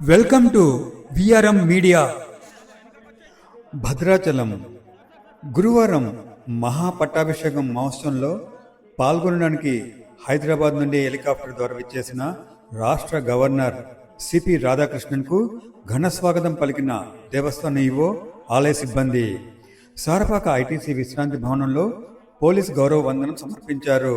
Welcome to VRM media Bhadrachalam గురువారం మహాపట్టాభిషేకం మహోత్సవంలో పాల్గొనడానికి హైదరాబాద్ నుండి హెలికాప్టర్ ద్వారా విచ్చేసిన రాష్ట్ర గవర్నర్ సిపి రాధాకృష్ణన్కు ఘన స్వాగతం పలికిన దేవస్థాన ఈవో ఆలయ సిబ్బంది. సారపాక ఐటీసీ విశ్రాంతి భవనంలో పోలీస్ గౌరవ వందనం సమర్పించారు.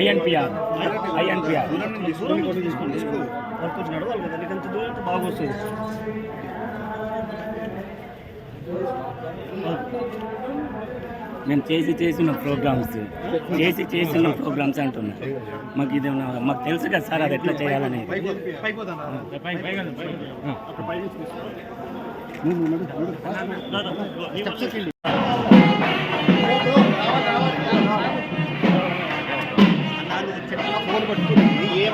ఐఎన్పిఆర్. ఐఎన్పిఆర్. బాగా వస్తుంది మేము చేసి చేసిన ప్రోగ్రామ్స్ చేసి చేసిన ప్రోగ్రామ్స్ అంటున్నా. మాకు ఇది మాకు తెలుసు కదా సార్ అది ఎట్లా చేయాలని ఫోన్ పట్టుకుని ఏం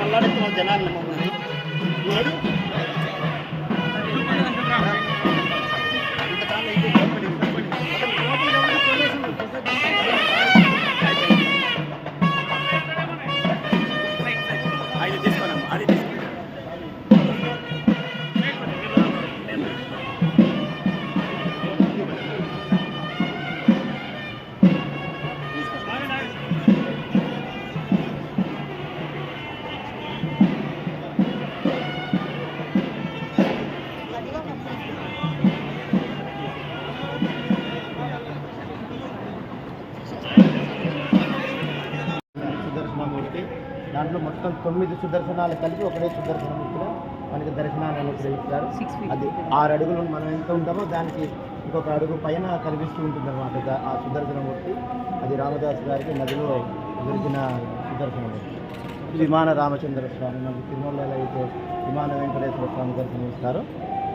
అది దాంట్లో మొత్తం తొమ్మిది సుదర్శనాలు కలిపి ఒకటే సుదర్శనమూర్తిలో మనకి దర్శనాన్ని అనుగ్రహిస్తారు అది ఆరు అడుగులు మనం ఎంత ఉంటామో దానికి ఇంకొక అడుగు పైన కనిపిస్తూ ఉంటుంది అనమాట ఆ సుదర్శనమూర్తి అది రామదాస్ గారికి నదిలో దొరికిన సుదర్శనమూర్తి విమాన రామచంద్ర స్వామి మనకి తిరుమలలో అయితే విమాన వెంకటేశ్వర స్వామి దర్శనమిస్తారు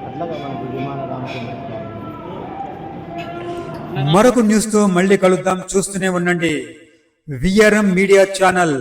అట్లాగా మనకి విమాన రామచంద్ర స్వామి. మరొక న్యూస్తో మళ్ళీ కలుద్దాం. చూస్తూనే ఉండండి. VRM media channel.